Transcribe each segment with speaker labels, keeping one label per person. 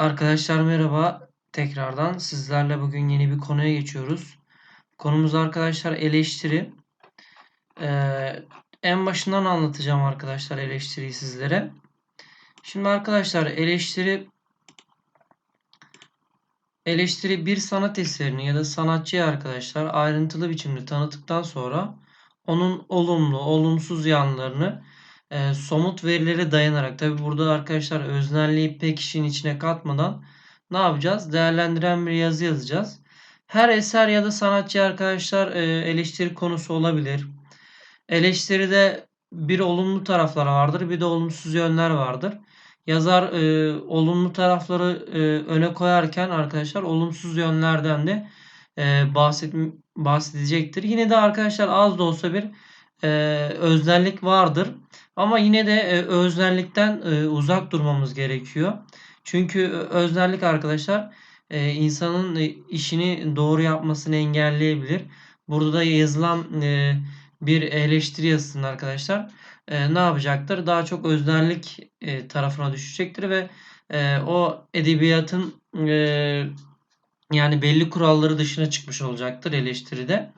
Speaker 1: Arkadaşlar merhaba. Tekrardan sizlerle bugün yeni bir konuya geçiyoruz. Konumuz arkadaşlar eleştiri. Ee, en başından anlatacağım arkadaşlar eleştiriyi sizlere. Şimdi arkadaşlar eleştiri eleştiri bir sanat eserini ya da sanatçıyı arkadaşlar ayrıntılı biçimde tanıttıktan sonra onun olumlu, olumsuz yanlarını e, somut verilere dayanarak tabi burada arkadaşlar öznelliği pek işin içine katmadan ne yapacağız? Değerlendiren bir yazı yazacağız. Her eser ya da sanatçı arkadaşlar e, eleştiri konusu olabilir. Eleştiride bir olumlu taraflar vardır, bir de olumsuz yönler vardır. Yazar e, olumlu tarafları e, öne koyarken arkadaşlar olumsuz yönlerden de e, bahset, bahsedecektir. Yine de arkadaşlar az da olsa bir e, öznellik vardır. Ama yine de e, öznellikten e, uzak durmamız gerekiyor. Çünkü öznellik arkadaşlar e, insanın e, işini doğru yapmasını engelleyebilir. Burada da yazılan e, bir eleştiri yazısında arkadaşlar e, ne yapacaktır? Daha çok öznellik e, tarafına düşecektir ve e, o edebiyatın e, yani belli kuralları dışına çıkmış olacaktır eleştiride.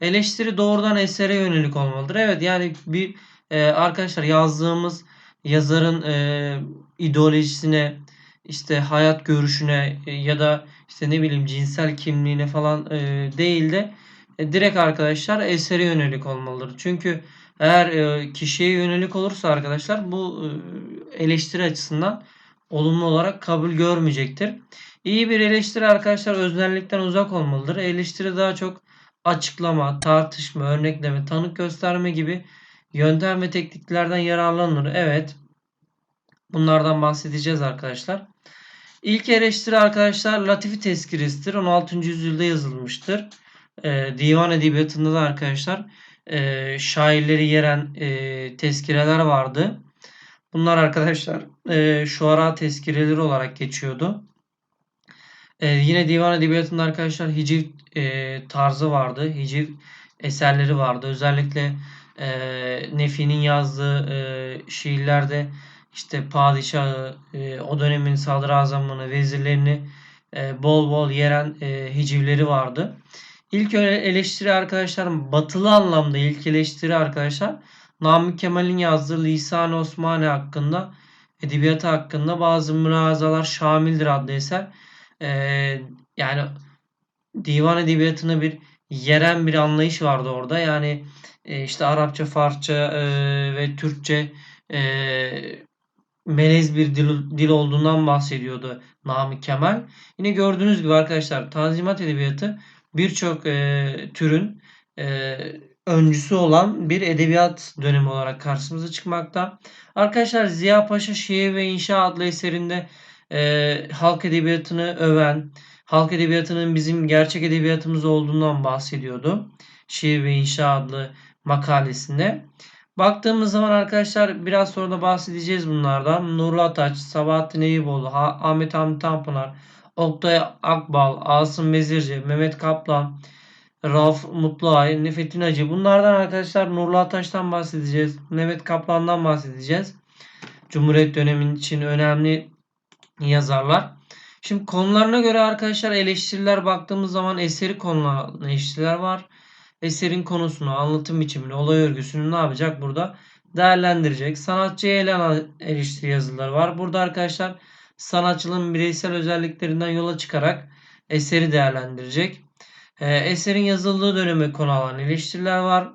Speaker 1: Eleştiri doğrudan esere yönelik olmalıdır. Evet yani bir e, arkadaşlar yazdığımız yazarın e, ideolojisine işte hayat görüşüne e, ya da işte ne bileyim cinsel kimliğine falan e, değil de e, direkt arkadaşlar esere yönelik olmalıdır. Çünkü eğer e, kişiye yönelik olursa arkadaşlar bu e, eleştiri açısından olumlu olarak kabul görmeyecektir. İyi bir eleştiri arkadaşlar öznellikten uzak olmalıdır. Eleştiri daha çok açıklama, tartışma, örnekleme, tanık gösterme gibi yöntem ve tekniklerden yararlanılır. Evet. Bunlardan bahsedeceğiz arkadaşlar. İlk eleştiri arkadaşlar Latifi tezkiresidir. 16. yüzyılda yazılmıştır. E, divan edebiyatında da arkadaşlar e, şairleri yeren e, tezkireler vardı. Bunlar arkadaşlar e, şuara tezkireleri olarak geçiyordu. E, yine divan edebiyatında arkadaşlar hiciv e, tarzı vardı. Hiciv eserleri vardı. Özellikle e, Nefi'nin yazdığı e, şiirlerde işte padişahı, e, o dönemin sadrazamını, vezirlerini e, bol bol yeren e, hicivleri vardı. İlk eleştiri arkadaşlar batılı anlamda ilk eleştiri arkadaşlar Namık Kemal'in yazdığı Lisan-ı Osmani hakkında edebiyatı hakkında bazı münazalar şamildir adlı eser. Ee, yani divan edebiyatını bir yeren bir anlayış vardı orada. Yani e, işte Arapça, Farsça e, ve Türkçe e, melez bir dil, dil olduğundan bahsediyordu Namık Kemal. Yine gördüğünüz gibi arkadaşlar Tanzimat Edebiyatı birçok e, türün e, öncüsü olan bir edebiyat dönemi olarak karşımıza çıkmakta. Arkadaşlar Ziya Paşa Şiir ve İnşa adlı eserinde e, halk edebiyatını öven, halk edebiyatının bizim gerçek edebiyatımız olduğundan bahsediyordu. Şiir ve İnşa adlı makalesinde. Baktığımız zaman arkadaşlar biraz sonra da bahsedeceğiz bunlardan. Nurlu Ataç, Sabahattin Eyüboğlu, Ahmet Hamdi Tanpınar, Oktay Akbal, Asım Mezirci, Mehmet Kaplan, Rauf Mutluay, Nefettin Hacı. Bunlardan arkadaşlar Nurlu Ataş'tan bahsedeceğiz. Mehmet Kaplan'dan bahsedeceğiz. Cumhuriyet dönemin için önemli yazarlar. Şimdi konularına göre arkadaşlar eleştiriler baktığımız zaman eseri konulan eleştiriler var. Eserin konusunu, anlatım biçimini, olay örgüsünü ne yapacak burada? Değerlendirecek. Sanatçıya ele eleştiri yazıları var. Burada arkadaşlar sanatçının bireysel özelliklerinden yola çıkarak eseri değerlendirecek. E, eserin yazıldığı döneme konu alan eleştiriler var.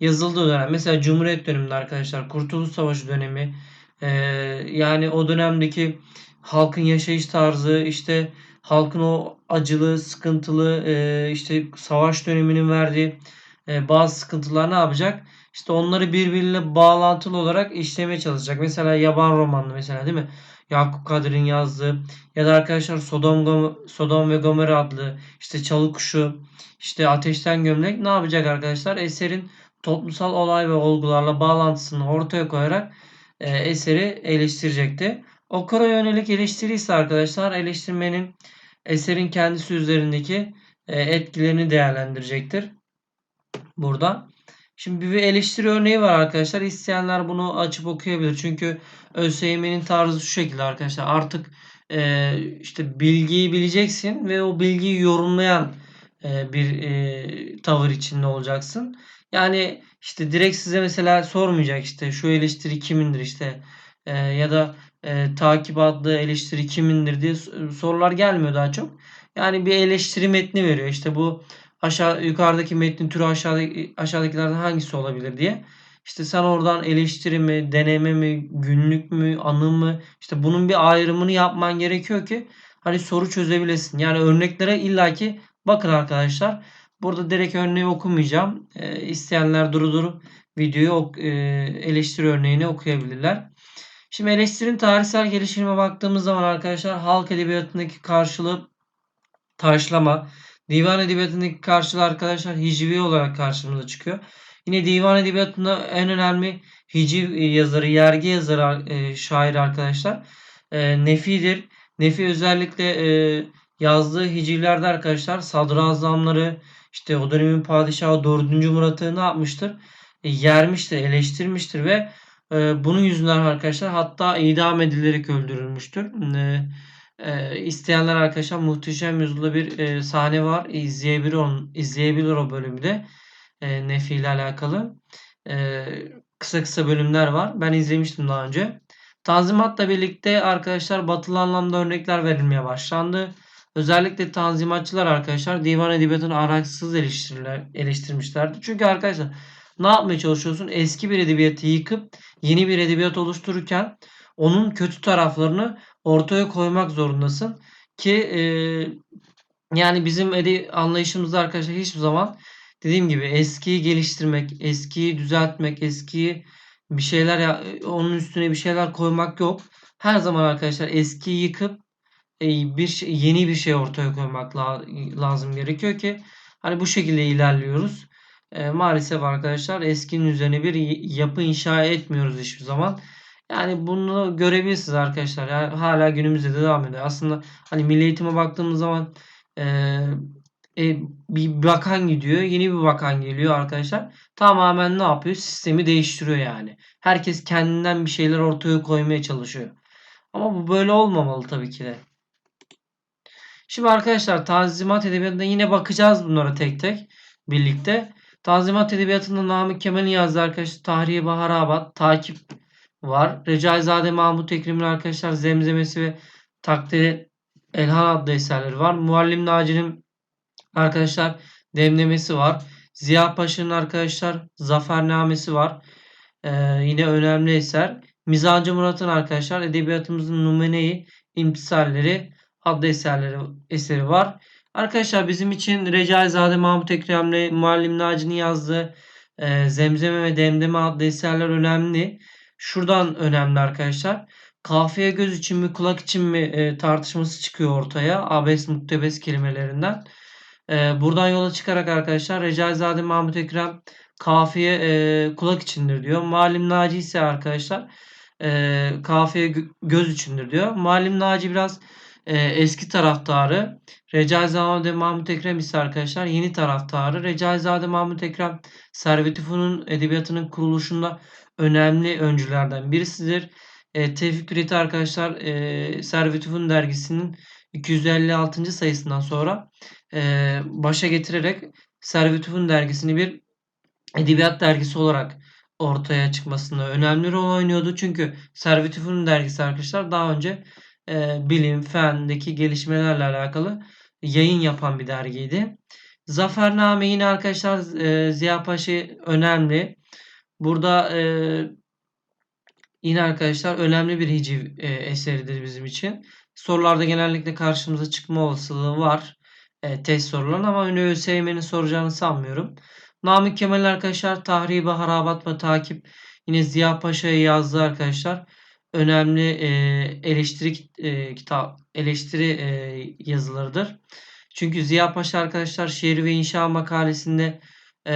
Speaker 1: Yazıldığı dönem mesela Cumhuriyet döneminde arkadaşlar Kurtuluş Savaşı dönemi e, yani o dönemdeki halkın yaşayış tarzı işte halkın o acılı, sıkıntılı e, işte savaş döneminin verdiği e, bazı sıkıntılar ne yapacak? İşte onları birbiriyle bağlantılı olarak işlemeye çalışacak. Mesela yaban romanlı mesela değil mi? Yakup Kadri'nin yazdığı ya da arkadaşlar Sodom, Sodom ve Gomorra adlı işte Çalı Kuşu işte Ateşten Gömlek ne yapacak arkadaşlar? Eserin toplumsal olay ve olgularla bağlantısını ortaya koyarak e, eseri eleştirecekti. Okura yönelik eleştiri ise arkadaşlar eleştirmenin eserin kendisi üzerindeki e, etkilerini değerlendirecektir. Burada. Şimdi bir eleştiri örneği var arkadaşlar. İsteyenler bunu açıp okuyabilir. Çünkü ÖSYM'nin tarzı şu şekilde arkadaşlar. Artık e, işte bilgiyi bileceksin ve o bilgiyi yorumlayan e, bir e, tavır içinde olacaksın. Yani işte direkt size mesela sormayacak işte şu eleştiri kimindir işte e, ya da e, takip adlı eleştiri kimindir diye sorular gelmiyor daha çok. Yani bir eleştiri metni veriyor. İşte bu aşağı yukarıdaki metnin türü aşağıdaki aşağıdakilerden hangisi olabilir diye. İşte sen oradan eleştiri mi, deneme mi, günlük mü, anı mı işte bunun bir ayrımını yapman gerekiyor ki hani soru çözebilesin. Yani örneklere illaki bakın arkadaşlar. Burada direkt örneği okumayacağım. E, isteyenler duru duru videoyu ok, e, eleştiri örneğini okuyabilirler. Şimdi eleştirinin tarihsel gelişime baktığımız zaman arkadaşlar halk edebiyatındaki karşılığı taşlama, divan edebiyatındaki karşılığı arkadaşlar hicvi olarak karşımıza çıkıyor. Yine divan edebiyatında en önemli hiciv yazarı, yergi yazarı, e, şair arkadaşlar e, Nefi'dir. Nefi özellikle e, yazdığı hicivlerde arkadaşlar sadrazamları, işte o dönemin padişahı 4. Murat'ı ne yapmıştır? E, yermiştir, eleştirmiştir ve e, bunun yüzünden arkadaşlar hatta idam edilerek öldürülmüştür. E, e, isteyenler arkadaşlar Muhteşem Yüzyılda bir e, sahne var. İzleyebilir, on, izleyebilir o bölümü de. E, Nefi ile alakalı. E, kısa kısa bölümler var. Ben izlemiştim daha önce. Tanzimatla birlikte arkadaşlar batılı anlamda örnekler verilmeye başlandı. Özellikle tanzimatçılar arkadaşlar divan edebiyatını araçsız eleştirmişlerdi. Çünkü arkadaşlar ne yapmaya çalışıyorsun? Eski bir edebiyatı yıkıp yeni bir edebiyat oluştururken onun kötü taraflarını ortaya koymak zorundasın. Ki e, yani bizim ede anlayışımızda arkadaşlar hiçbir zaman dediğim gibi eskiyi geliştirmek, eskiyi düzeltmek, eskiyi bir şeyler ya onun üstüne bir şeyler koymak yok. Her zaman arkadaşlar eskiyi yıkıp bir şey, yeni bir şey ortaya koymak lazım gerekiyor ki hani bu şekilde ilerliyoruz. E, maalesef arkadaşlar eskinin üzerine bir yapı inşa etmiyoruz hiçbir zaman. Yani bunu görebilirsiniz arkadaşlar. Yani hala günümüzde de devam ediyor. Aslında hani milli eğitime baktığımız zaman e, e, bir bakan gidiyor. Yeni bir bakan geliyor arkadaşlar. Tamamen ne yapıyor? Sistemi değiştiriyor yani. Herkes kendinden bir şeyler ortaya koymaya çalışıyor. Ama bu böyle olmamalı tabii ki de. Şimdi arkadaşlar Tanzimat Edebiyatı'nda yine bakacağız bunlara tek tek birlikte. Tanzimat Edebiyatı'nda Namık Kemal'in yazdığı arkadaşlar Tahriye Baharabat, Takip var. Recaizade Mahmut Ekrem'in arkadaşlar Zemzemesi ve Takdiri Elhan adlı eserleri var. Muallim Naci'nin arkadaşlar Demlemesi var. Ziya Paşa'nın arkadaşlar Zafernamesi var. Ee, yine önemli eser. Mizancı Murat'ın arkadaşlar edebiyatımızın numuneyi imtisalleri adlı eserleri eseri var. Arkadaşlar bizim için Recaizade Mahmut Ekrem'le Muallim Naci'nin yazdığı e, Zemzeme ve Demdeme adlı eserler önemli. Şuradan önemli arkadaşlar. Kafiye göz için mi kulak için mi e, tartışması çıkıyor ortaya. Abes muktebes kelimelerinden. E, buradan yola çıkarak arkadaşlar Recaizade Mahmut Ekrem kafiye e, kulak içindir diyor. Malim Naci ise arkadaşlar e, kafiye göz içindir diyor. Malim Naci biraz e, eski taraftarı. Recaizade Mahmut Ekrem ise arkadaşlar yeni taraftarı. Recaizade Mahmut Ekrem Servet-i edebiyatının kuruluşunda önemli öncülerden birisidir. E, Tevfik Üreti arkadaşlar e, Servet-i dergisinin 256. sayısından sonra e, başa getirerek Servet-i dergisini bir edebiyat dergisi olarak ortaya çıkmasında önemli rol oynuyordu. Çünkü Servet-i dergisi arkadaşlar daha önce e, bilim, fendeki gelişmelerle alakalı yayın yapan bir dergiydi. Zafername yine arkadaşlar e, Ziya Paşa önemli. Burada e, yine arkadaşlar önemli bir hiciv e, eseridir bizim için. Sorularda genellikle karşımıza çıkma olasılığı var. E, test soruların ama ÖSYM'nin soracağını sanmıyorum. Namık Kemal arkadaşlar Tahribi, Harabat ve Takip yine Ziya Paşa'ya yazdığı arkadaşlar önemli e, eleştiri e, kitap eleştiri e, yazılarıdır. Çünkü Ziya Paşa arkadaşlar şiir ve inşa makalesinde e,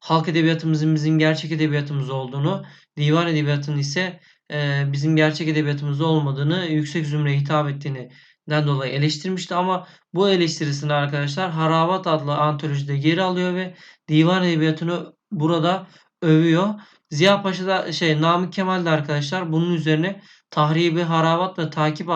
Speaker 1: halk edebiyatımızın bizim gerçek edebiyatımız olduğunu, divan edebiyatının ise e, bizim gerçek edebiyatımız olmadığını, yüksek zümreye hitap ettiğini den dolayı eleştirmişti ama bu eleştirisini arkadaşlar Harabat adlı antolojide geri alıyor ve divan edebiyatını burada övüyor. Ziya Paşa da şey Namık Kemal de arkadaşlar bunun üzerine tahribi harabat ve takip